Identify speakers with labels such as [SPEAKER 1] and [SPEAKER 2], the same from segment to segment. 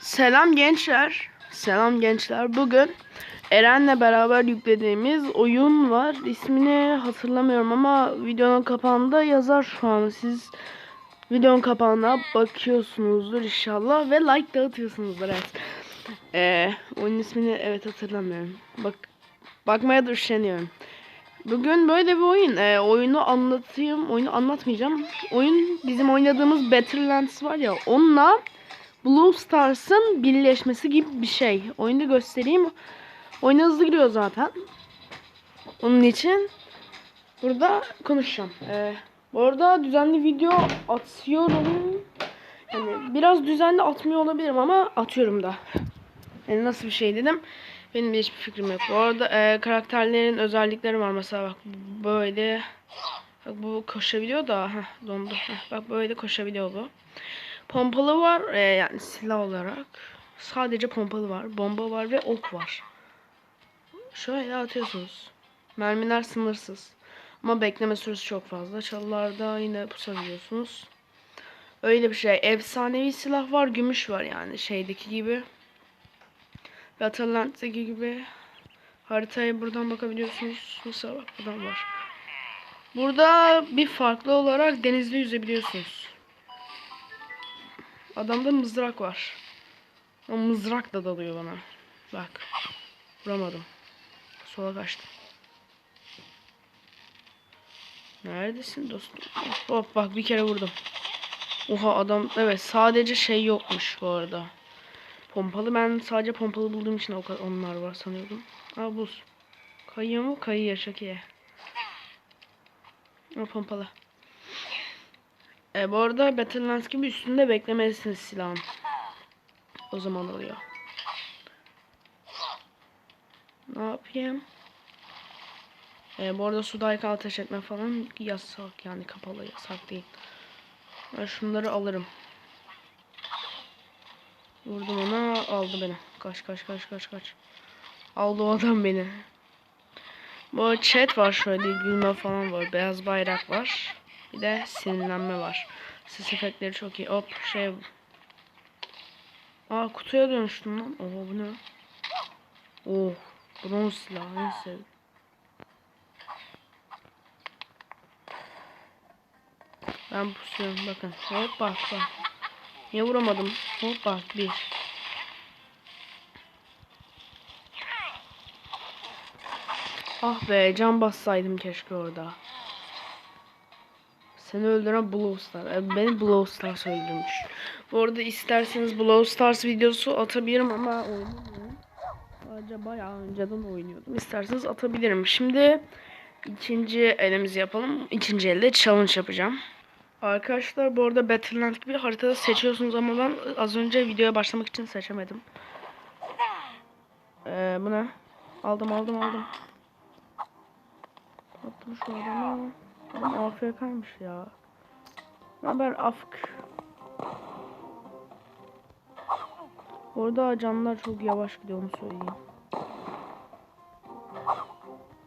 [SPEAKER 1] Selam gençler. Selam gençler. Bugün Eren'le beraber yüklediğimiz oyun var. İsmini hatırlamıyorum ama videonun kapağında yazar şu an. Siz videonun kapağına bakıyorsunuzdur inşallah ve like dağıtıyorsunuzdur. Evet. Ee, oyun ismini evet hatırlamıyorum. Bak bakmaya da üşeniyorum. Bugün böyle bir oyun. Ee, oyunu anlatayım. Oyunu anlatmayacağım. Oyun bizim oynadığımız Battlelines var ya onunla Blue Stars'ın birleşmesi gibi bir şey. Oyunu göstereyim. Oyuna hızlı giriyor zaten. Onun için burada konuşacağım. Ee, bu arada düzenli video atıyorum. Yani biraz düzenli atmıyor olabilirim ama atıyorum da. Yani nasıl bir şey dedim. Benim de hiçbir fikrim yok. Bu arada e, karakterlerin özellikleri var. Mesela bak böyle bak bu koşabiliyor da heh, dondu. Heh, bak böyle koşabiliyor bu. Pompalı var e, yani silah olarak. Sadece pompalı var. Bomba var ve ok var. Şöyle atıyorsunuz. Mermiler sınırsız. Ama bekleme süresi çok fazla. Çalılarda yine pusabiliyorsunuz. Öyle bir şey. Efsanevi silah var. Gümüş var yani şeydeki gibi. Ve Atalant'taki gibi. Haritaya buradan bakabiliyorsunuz. Mesela bak buradan var. Burada bir farklı olarak denizde yüzebiliyorsunuz. Adamda mızrak var. O mızrak da dalıyor bana. Bak. Vuramadım. Sola kaçtım. Neredesin dostum? Hop bak bir kere vurdum. Oha adam evet sadece şey yokmuş bu arada. Pompalı ben sadece pompalı bulduğum için o kadar onlar var sanıyordum. Aa buz. Kayıyor mu? Kayıyor çok iyi. O pompalı. E, bu arada Battlelance gibi üstünde beklemelisiniz silahın. O zaman oluyor. Ne yapayım? E, bu arada sudayken ateş etme falan yasak yani kapalı yasak değil. Ben şunları alırım. Vurdum ona aldı beni. Kaç kaç kaç kaç kaç. Aldı o adam beni. Bu chat var şöyle gülme falan var. Beyaz bayrak var. Bir de sinirlenme var. Ses efektleri çok iyi. Hop şey. Aa kutuya dönüştüm lan. Oha bu ne? Oh bronz silah neyse. Ben pusuyorum bakın. Hop bak bak. Niye vuramadım? Hop bak bir. Ah be can bassaydım keşke orada. Seni öldüren Blow Star. E, beni Blow Stars öldürmüş. Bu arada isterseniz Blow Stars videosu atabilirim ama oynamıyorum. Sadece bayağı önceden oynuyordum. İsterseniz atabilirim. Şimdi ikinci elimizi yapalım. İkinci elde challenge yapacağım. Arkadaşlar bu arada Battleland gibi haritada seçiyorsunuz ama ben az önce videoya başlamak için seçemedim. Ee, bu ne? Aldım aldım aldım. Attım şu adamı. AFK'ymış ya. Ne haber afk? Orada canlar çok yavaş gidiyor onu söyleyeyim.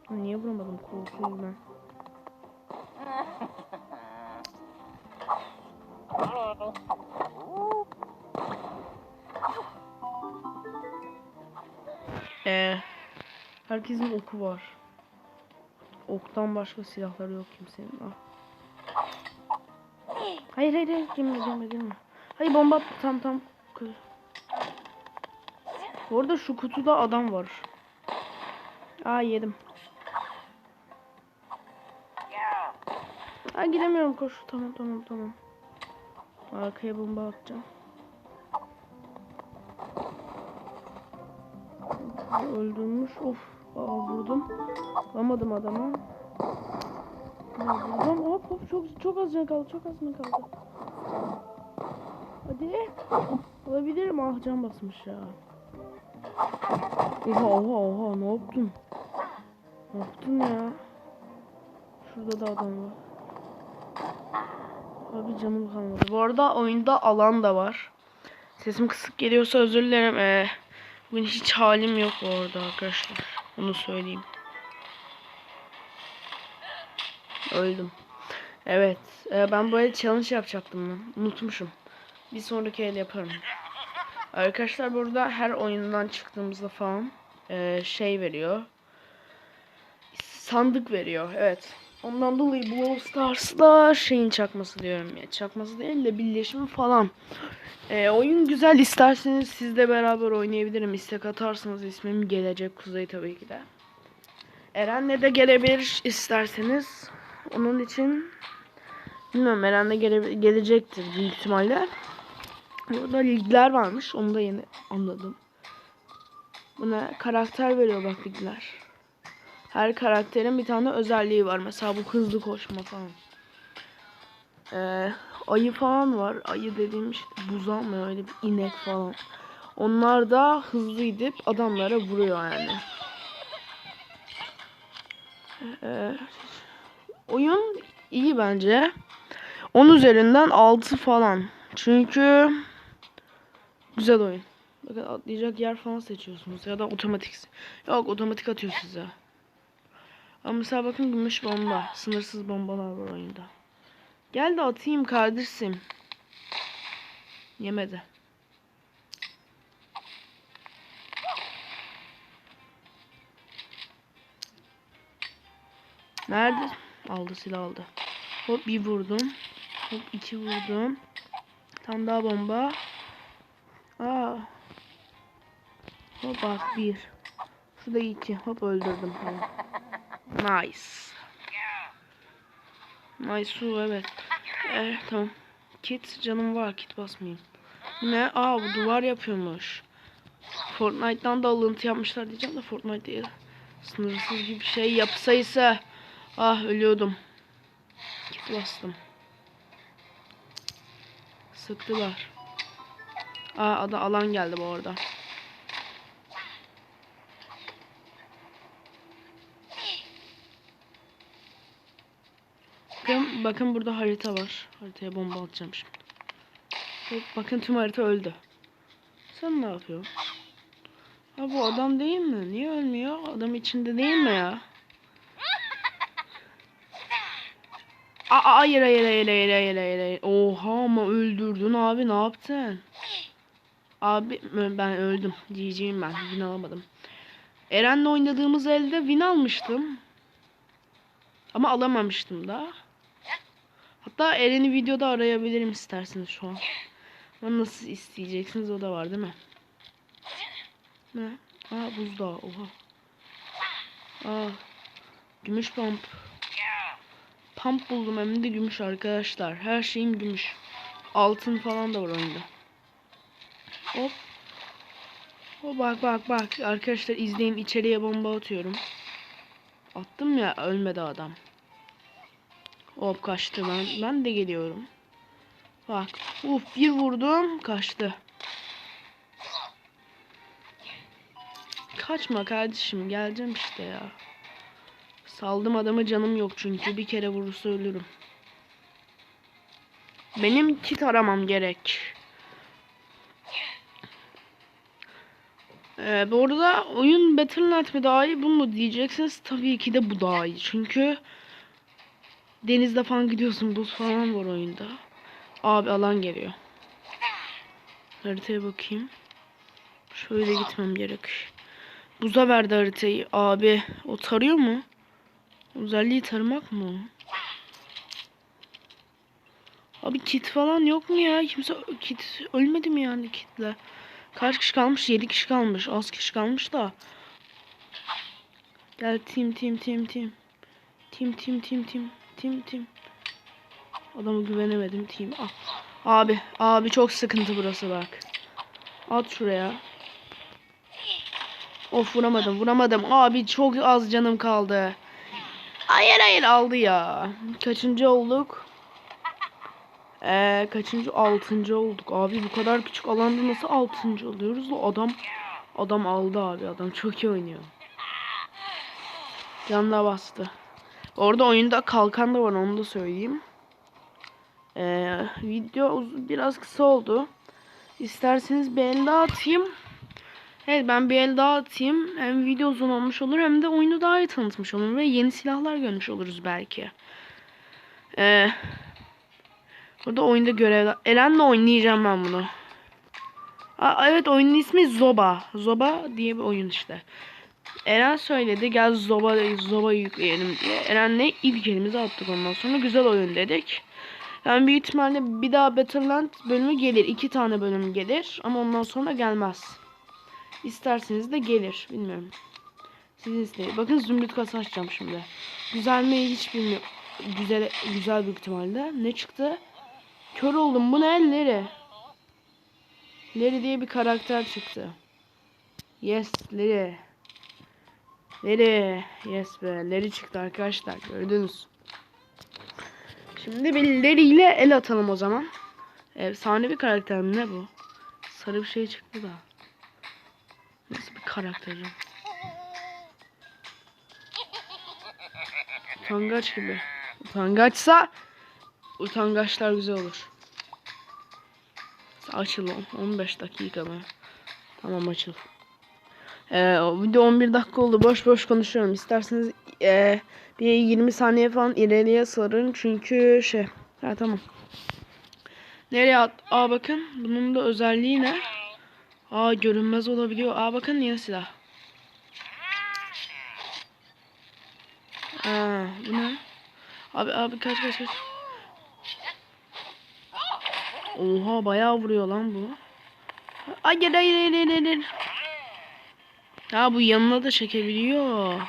[SPEAKER 1] Niye vuramadım korkuyorum ben. Ee, herkesin oku var. Oktan başka silahları yok kimsenin. Ah. Hayır hayır hayır girme girme girme. Hayır bomba tam tam. Bu arada şu kutuda adam var. Aa yedim. Aa giremiyorum koş. Tamam tamam tamam. Arkaya bomba atacağım. Öldürmüş. Of. Aa vurdum. Vuramadım adamı. Aa, vurdum. Hop hop çok çok az can kaldı. Çok az can kaldı. Hadi. Alabilirim. Ah can basmış ya. Oha oha oha ne yaptın? Ne yaptın ya? Şurada da adam var. Abi canım kalmadı. Bu arada oyunda alan da var. Sesim kısık geliyorsa özür dilerim. Ee, bugün hiç halim yok bu arada arkadaşlar. Onu söyleyeyim. Öldüm. Evet. e, ben böyle challenge yapacaktım lan. Unutmuşum. Bir sonraki el yaparım. Arkadaşlar burada her oyundan çıktığımızda falan e, şey veriyor. Sandık veriyor. Evet. Ondan dolayı Brawl Stars'la şeyin çakması diyorum ya. Çakması değil de birleşimi falan. E, oyun güzel. isterseniz sizle beraber oynayabilirim. İstek atarsanız ismim gelecek Kuzey tabii ki de. Eren'le de gelebilir isterseniz. Onun için bilmiyorum Eren'le gele, gelecektir büyük ihtimalle. Burada ligler varmış. Onu da yeni anladım. Buna karakter veriyor bak ligler. Her karakterin bir tane özelliği var. Mesela bu hızlı koşma falan. Ee, ayı falan var. Ayı dediğim işte buzan mı öyle bir inek falan. Onlar da hızlı gidip adamlara vuruyor yani. Ee, oyun iyi bence. 10 üzerinden 6 falan. Çünkü güzel oyun. Bakın atlayacak yer falan seçiyorsunuz ya da otomatik. Yok otomatik atıyor size. Ama mesela bakın gümüş bomba. Sınırsız bombalar var oyunda. Gel de atayım kardeşim. Yemedi. Nerede? Aldı silah aldı. Hop bir vurdum. Hop iki vurdum. Tam daha bomba. Aa. Hop bak bir. Şurada iki. Hop öldürdüm. Tamam. Nice. Nice su evet. Eh tamam. Kit canım var. Kit basmayayım. Bu ne? Aa bu duvar yapıyormuş. Fortnite'dan da alıntı yapmışlar diyeceğim de Fortnite değil. Sınırsız gibi bir şey yapsaysa. Ah ölüyordum. Kit bastım. Sıktılar. Aa ada alan geldi bu arada. Bakın, bakın burada harita var. Haritaya bomba atacağım şimdi. Hop, bakın tüm harita öldü. Sen ne yapıyorsun? Ha bu adam değil mi? Niye ölmüyor? Adam içinde değil mi ya? Aa, hayır hayır hayır hayır hayır hayır hayır. Oha ama öldürdün abi ne yaptın? Abi ben öldüm. Diyeceğim ben. Win alamadım. Eren'le oynadığımız elde win almıştım. Ama alamamıştım da. Hatta Eren'i videoda arayabilirim isterseniz şu an. Ama nasıl isteyeceksiniz o da var değil mi? Ne? Aa buzdağı. Oha. Aa. Gümüş pump. Pump buldum hem de gümüş arkadaşlar. Her şeyim gümüş. Altın falan da var oyunda. Hop. O bak bak bak. Arkadaşlar izleyin içeriye bomba atıyorum. Attım ya ölmedi adam. Hop kaçtı ben. Ben de geliyorum. Bak. Uf bir vurdum kaçtı. Kaçma kardeşim geleceğim işte ya. Saldım adamı canım yok çünkü bir kere vurursa ölürüm. Benim kit aramam gerek. Ee, bu arada oyun Battle.net mi daha iyi bunu mu diyeceksiniz? Tabii ki de bu daha iyi. Çünkü denizde falan gidiyorsun. Buz falan var oyunda. Abi alan geliyor. Haritaya bakayım. Şöyle gitmem gerek. Buza verdi haritayı. Abi o tarıyor mu? Özelliği tarımak mı? Abi kit falan yok mu ya? Kimse kit ölmedi mi yani kitle? Kaç kişi kalmış? 7 kişi kalmış. Az kişi kalmış da. Gel team team team team. Team team team team. Team team. Adama güvenemedim team. Ah. Abi, abi çok sıkıntı burası bak. At şuraya. Of vuramadım, vuramadım. Abi çok az canım kaldı. Hayır hayır aldı ya. Kaçıncı olduk? Ee, kaçıncı? Altıncı olduk. Abi bu kadar küçük alanda nasıl altıncı oluyoruz? Adam adam aldı abi. Adam çok iyi oynuyor. Canına bastı. Orada oyunda kalkan da var onu da söyleyeyim. Ee, video biraz kısa oldu. İsterseniz bir el daha atayım. Evet ben bir el daha atayım. Hem video uzun olmuş olur hem de oyunu daha iyi tanıtmış olurum ve yeni silahlar görmüş oluruz belki. Ee, burada oyunda görevler. Eren'le oynayacağım ben bunu. Aa, evet oyunun ismi Zoba. Zoba diye bir oyun işte. Eren söyledi gel Zoba Zoba yükleyelim diye. Eren'le ilk elimizi attık ondan sonra güzel oyun dedik. Yani büyük ihtimalle bir daha Battlefront bölümü gelir. iki tane bölüm gelir ama ondan sonra gelmez. İsterseniz de gelir. Bilmiyorum. Sizin isteği. Bakın zümrüt kasa açacağım şimdi. Güzel mi hiç bilmiyorum. Güzel, güzel büyük ihtimalle. Ne çıktı? Kör oldum. Bu ne? Leri. Leri diye bir karakter çıktı. Yes, Leri. Leri. Yes be. Leri çıktı arkadaşlar. Gördünüz. Şimdi bir Leri ile el atalım o zaman. Efsane bir karakter mi ne bu? Sarı bir şey çıktı da. Nasıl bir karakter? Utangaç gibi. Utangaçsa utangaçlar güzel olur. Açıl on- 15 dakika mı? Tamam açıl. Ee, video 11 dakika oldu. Boş boş konuşuyorum. İsterseniz ee, bir 20 saniye falan ileriye sarın. Çünkü şey. Ha tamam. Nereye at? Aa bakın. Bunun da özelliği ne? Aa görünmez olabiliyor. Aa bakın yeni silah. Aa bu ne? Abi abi kaç kaç kaç. Oha bayağı vuruyor lan bu. Hayır hayır hayır hayır. hayır. Ha bu yanına da çekebiliyor.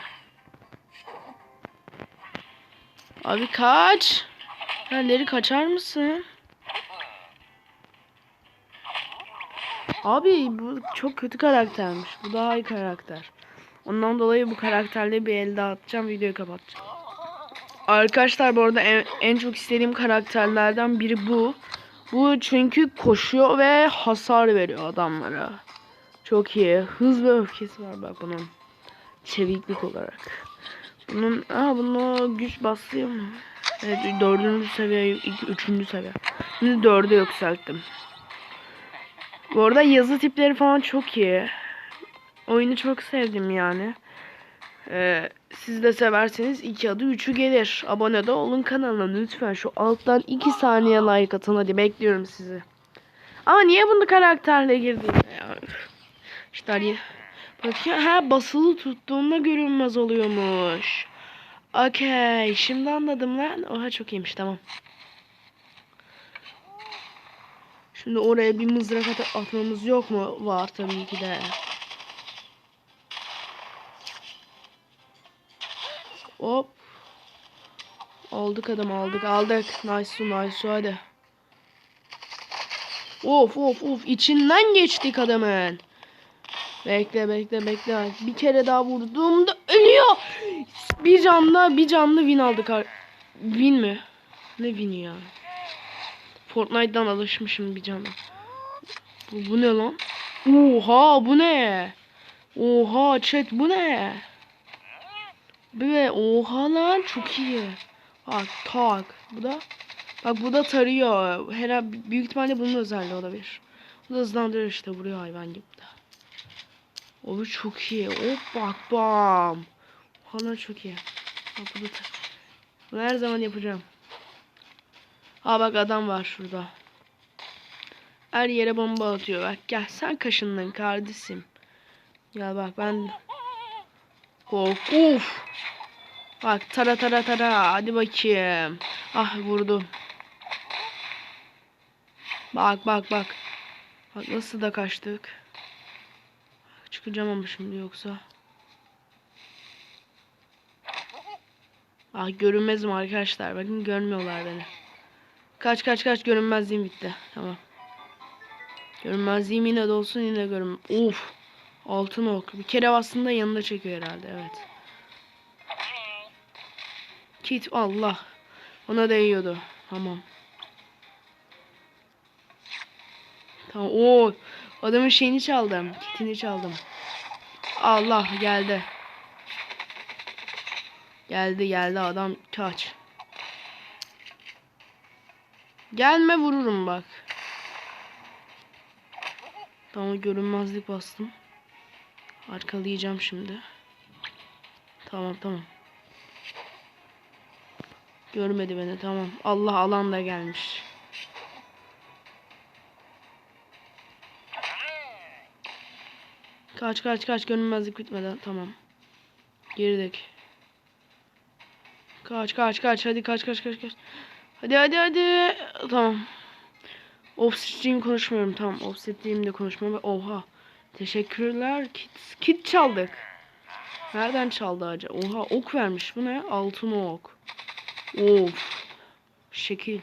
[SPEAKER 1] Abi kaç. Halleri kaçar mısın? Abi bu çok kötü karaktermiş. Bu daha iyi karakter. Ondan dolayı bu karakterle bir elde atacağım. Videoyu kapatacağım. Arkadaşlar bu arada en, en çok istediğim karakterlerden biri bu. Bu çünkü koşuyor ve hasar veriyor adamlara. Çok iyi. Hız ve öfkesi var bak bunun. Çeviklik olarak. Bunun aa bunun güç basıyor mu? Evet dördüncü seviye, üçüncü seviye. Şimdi dörde yükselttim. Bu arada yazı tipleri falan çok iyi. Oyunu çok sevdim yani. Ee, siz de severseniz iki adı üçü gelir. Abone de olun kanalına lütfen. Şu alttan iki saniye like atın hadi bekliyorum sizi. Ama niye bunu karakterle girdi ya? İşte hani bakıyor ha basılı tuttuğunda görünmez oluyormuş. Okey şimdi anladım lan. Oha çok iyiymiş tamam. Şimdi oraya bir mızrak at atmamız yok mu? Var tabii ki de. Hop. Aldık adam aldık aldık. Nice su nice su hadi. Of of of içinden geçtik adamın. Bekle bekle bekle. Bir kere daha vurduğumda ölüyor. Bir canlı bir canlı win aldık. Win mi? Ne win'i ya? Fortnite'dan alışmışım bir canlı. Bu, bu ne lan? Oha bu ne? Oha chat bu ne? Be oha lan çok iyi. Bak tak. Bu da bak bu da tarıyor. Her büyük ihtimalle bunun özelliği olabilir. Bu da hızlandırıyor işte vuruyor hayvan gibi de. O bu çok iyi. Hop bak bam. Hala çok iyi. Bak bu da tar- Bunu her zaman yapacağım. Ha bak adam var şurada. Her yere bomba atıyor. Bak gel sen kaşındın kardeşim. Gel bak ben Of uf. Bak tara tara tara hadi bakayım. Ah vurdum. Bak bak bak. Bak nasıl da kaçtık. Çıkacağım ama şimdi yoksa. Ah görünmezim arkadaşlar. Bakın görmüyorlar beni. Kaç kaç kaç görünmezliğim bitti. Tamam. Görünmezliğim yine de olsun yine görün. Of. Altın ok. Bir kere aslında yanında çekiyor herhalde. Evet. Kit Allah. Ona değiyordu. Tamam. Tamam. Oo. Adamın şeyini çaldım. Kitini çaldım. Allah geldi. Geldi geldi adam kaç. Gelme vururum bak. Tamam görünmezlik bastım. Arkalayacağım şimdi. Tamam tamam. Görmedi beni tamam. Allah alan da gelmiş. Kaç kaç kaç görünmezlik bitmeden tamam. Girdik. Kaç kaç kaç hadi kaç kaç kaç kaç. Hadi hadi hadi. Tamam. Offset'ciyim konuşmuyorum tamam. Offset'ciyim de konuşmuyorum. Oha. Teşekkürler. Kit, kit çaldık. Nereden çaldı acaba? Oha ok vermiş. Bu ne? Altın ok. Of. Şekil.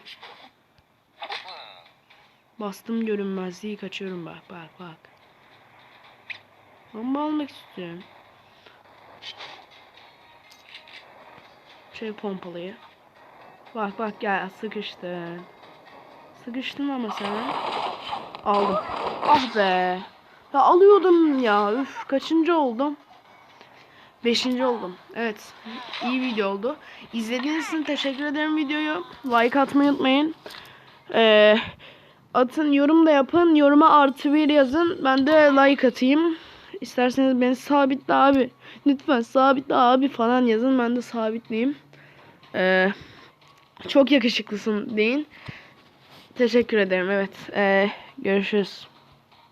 [SPEAKER 1] Bastım görünmezliği kaçıyorum bak bak bak. Bomba almak istiyorum. Şey pompalıyı. Bak bak gel sıkıştın. Sıkıştın ama sen. Aldım. Ah be. Ya alıyordum ya. Üf kaçıncı oldum? Beşinci oldum. Evet. iyi video oldu. İzlediğiniz için teşekkür ederim videoyu. Like atmayı unutmayın. Ee, atın yorum da yapın. Yoruma artı bir yazın. Ben de like atayım. İsterseniz beni sabitle abi. Lütfen sabitle abi falan yazın. Ben de sabitleyeyim. Ee, çok yakışıklısın deyin. Teşekkür ederim. Evet. Ee, görüşürüz.